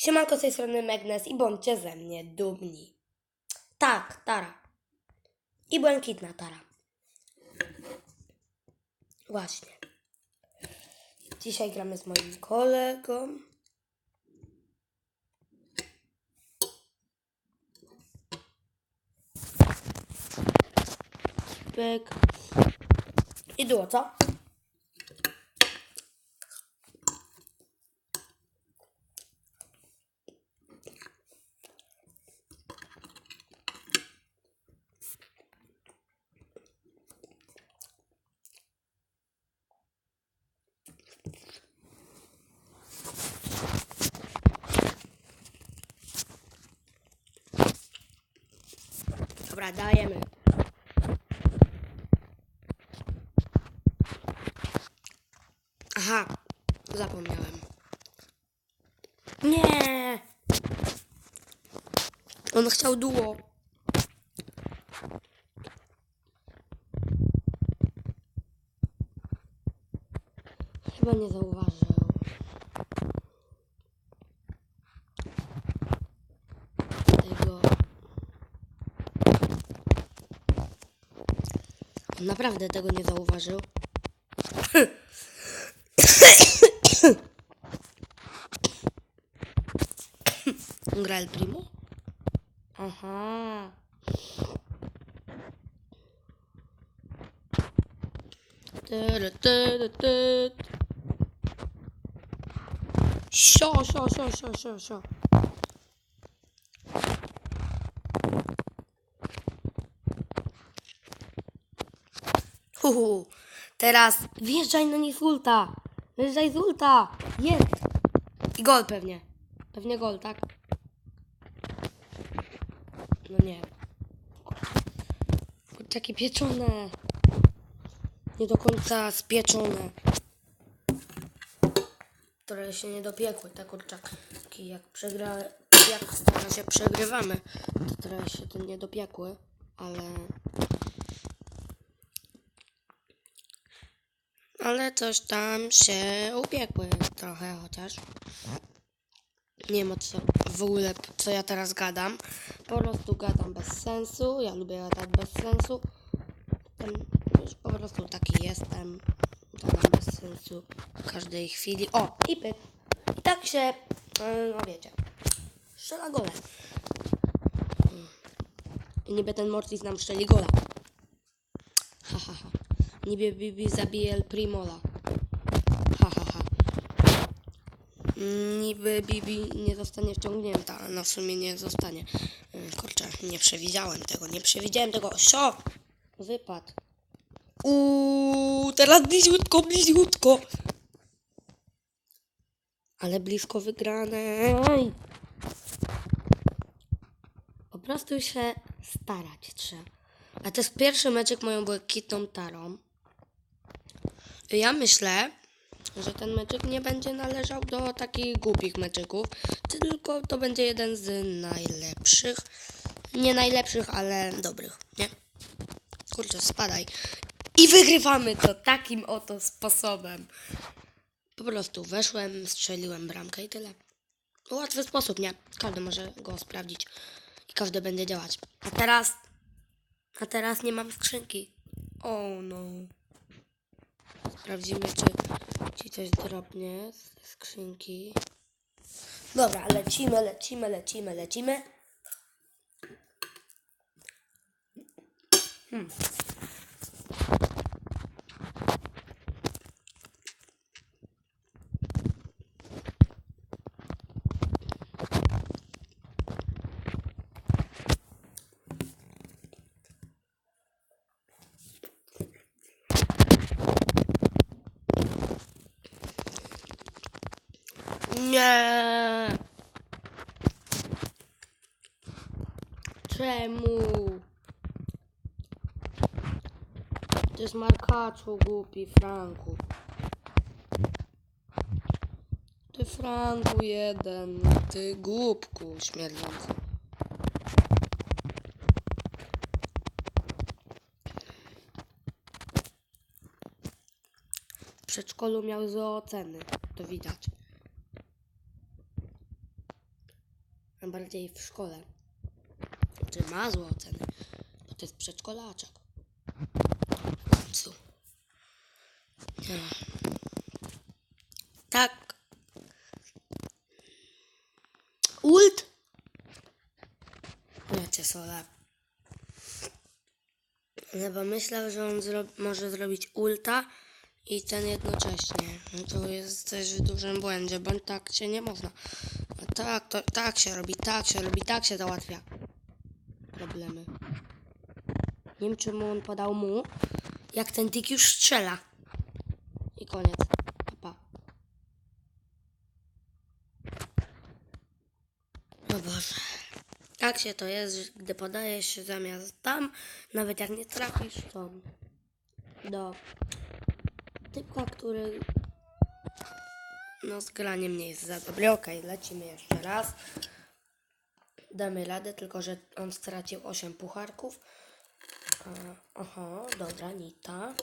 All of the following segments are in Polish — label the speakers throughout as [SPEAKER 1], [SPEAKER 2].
[SPEAKER 1] Siemanko z tej strony Megnes i bądźcie ze mnie dumni. Tak, Tara. I błękitna Tara. Właśnie. Dzisiaj gramy z moim kolegą. Pyk. I było, co? Dajemy. Aha, zapomniałem. Nie! On chciał duo. Chyba nie zauważył. Tego. On naprawdę tego nie zauważył. Gra El Primo? Aha. Sio, sio, sio, sio, sio, sio. Huhu. Teraz wjeżdżaj na nich z ulta. Wjeżdżaj z ulta. Jest. I gol pewnie. Pewnie gol, tak? No nie. Kurczaki pieczone. Nie do końca spieczone. Które się nie dopiekły, te kurczaki. Jak przegra... Jak na razie przegrywamy, to trochę się tym nie dopiekły, ale... Ale coś tam się upiekły trochę chociaż. Nie wiem co w ogóle, co ja teraz gadam. Po prostu gadam bez sensu. Ja lubię gadać bez sensu. Już po prostu taki jestem. Gadam bez sensu w każdej chwili. O, i. I tak się, yy, no wiecie, strzela gole. Mm. I niby ten Mortis nam strzeli gola. Niby Bibi zabije El Primola. Ha, ha, ha. Mm, Niby Bibi nie zostanie wciągnięta, a no sumie nie zostanie. Yy, Kurczę, nie przewidziałem tego, nie przewidziałem tego. Sio! Wypadł. Uuu, teraz bliziutko, bliziutko. Ale blisko wygrane. Oj. Po prostu się starać trzeba. A to jest pierwszy meczek moją błękitną tarą. Ja myślę, że ten meczek nie będzie należał do takich głupich meczyków, tylko to będzie jeden z najlepszych. Nie najlepszych, ale dobrych, nie? Kurczę, spadaj. I wygrywamy to takim oto sposobem. Po prostu weszłem, strzeliłem bramkę i tyle. Łatwy sposób, nie? Każdy może go sprawdzić i każdy będzie działać. A teraz, a teraz nie mam skrzynki. O no. Sprawdzimy, czy ci coś drobnie z skrzynki. Dobra, lecimy, lecimy, lecimy, lecimy. Hmm. Nie. Czemu? To jest markaczu głupi, Franku. Ty Franku jeden, ty głupku śmierdzący. W przedszkolu miał złe oceny, to widać. A bardziej w szkole. Czy ma złe oceny? Bo to jest przedszkolaczek. Nie. Tak. Ult? Wiecie, Sola. Bo myślał, że on zro może zrobić ulta i ten jednocześnie. No to jest też w dużym błędzie, bo tak się nie można. No tak, to, tak się robi, tak się robi, tak się załatwia problemy. Nie wiem, czemu on podał mu, jak ten tik już strzela. I koniec. Pa. O Boże. Tak się to jest, gdy podajesz się zamiast tam, nawet jak nie trafisz, to do typka, który no z graniem nie jest za dobry. Okej, lecimy jeszcze raz. Damy radę, tylko że on stracił 8 pucharków. A, Aha, dobra, Nita.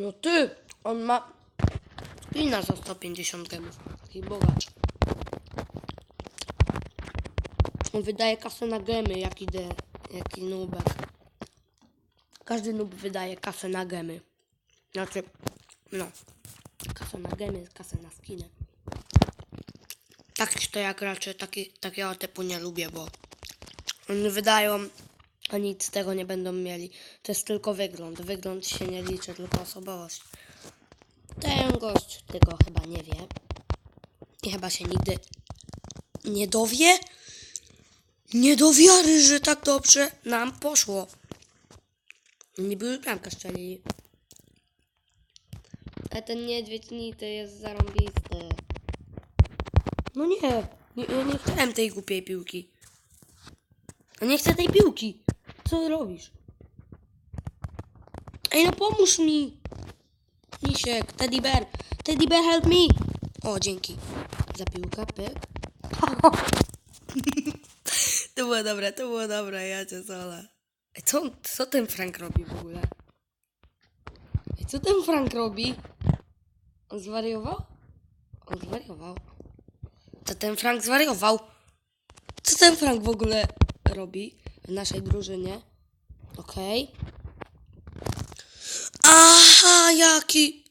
[SPEAKER 1] No ty, on ma Lina za 150 gemów. Taki bogacz. On wydaje kasę na gemy, jak idę, jaki nubek. Każdy nub wydaje kasę na gemy. Znaczy, no, kasę na gemy, kasę na skiny. Tak to jak raczej taki, takiego typu nie lubię, bo oni wydają, a nic tego nie będą mieli. To jest tylko wygląd. Wygląd się nie liczy, tylko osobowość. Ten gość tego chyba nie wie. I chyba się nigdy nie dowie. Nie do wiary, że tak dobrze nam poszło. Niby już bramkę strzelili. A ten niedźwiedź nity jest zarąbisty. No nie, nie, nie chciałem tej głupiej piłki. Nie chcę tej piłki. Co robisz? Ej, no pomóż mi. Misiek, Teddy Bear. Teddy Bear, help me. O, dzięki. Za piłkę, pyk. to było dobre, to było dobre, ja cię solę. Ej, co, co ten Frank robi w ogóle? Ej, co ten Frank robi? On zwariował? On zwariował. To ten Frank zwariował. Co ten Frank w ogóle robi w naszej drużynie? Okej. Aha, jaki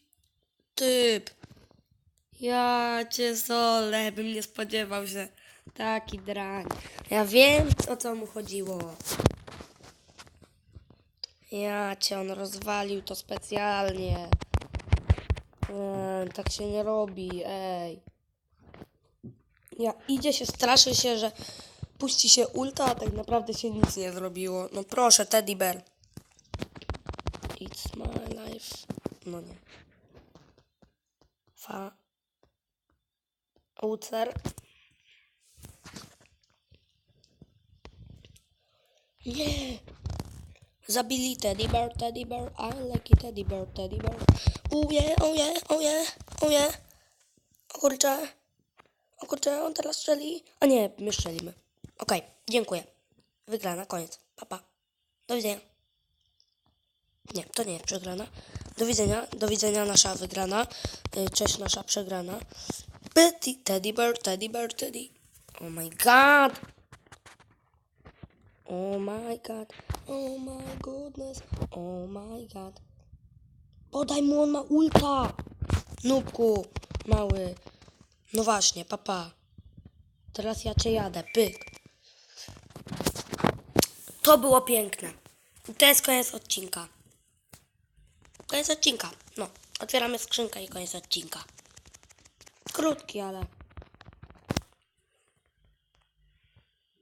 [SPEAKER 1] typ. Ja cię solę, bym nie spodziewał się. Taki drań. Ja wiem, o co mu chodziło. Ja cię, on rozwalił to specjalnie. Eee, tak się nie robi, ej. Ja idzie się, straszy się, że puści się ulta, a tak naprawdę się nic nie zrobiło. No proszę, Teddy Bear. It's my life. No nie. Fa. Ucer. Nie. Zabili Teddy Bear, Teddy Bear, I like it, Teddy Bear, Teddy Bear. Oh yeah, oh yeah, oh yeah, oh yeah. O kurczę. O kurczę, on teraz strzeli. A nie, my strzelimy. Okej, dziękuję. Wygrana, koniec. Papa. Pa. Do widzenia. Nie, to nie jest przegrana. Do widzenia, do widzenia nasza wygrana. Y, Cześć nasza przegrana. Betty, teddy bear, teddy bear, teddy. Oh my god. Oh my god. Oh my goodness. Oh my god. Podaj mu, on ma ulta. Nubku, mały. No właśnie, papa. Teraz ja cię jadę, pyk. To było piękne. I to jest koniec odcinka. Koniec odcinka. No, otwieramy skrzynkę i koniec odcinka. Krótki, ale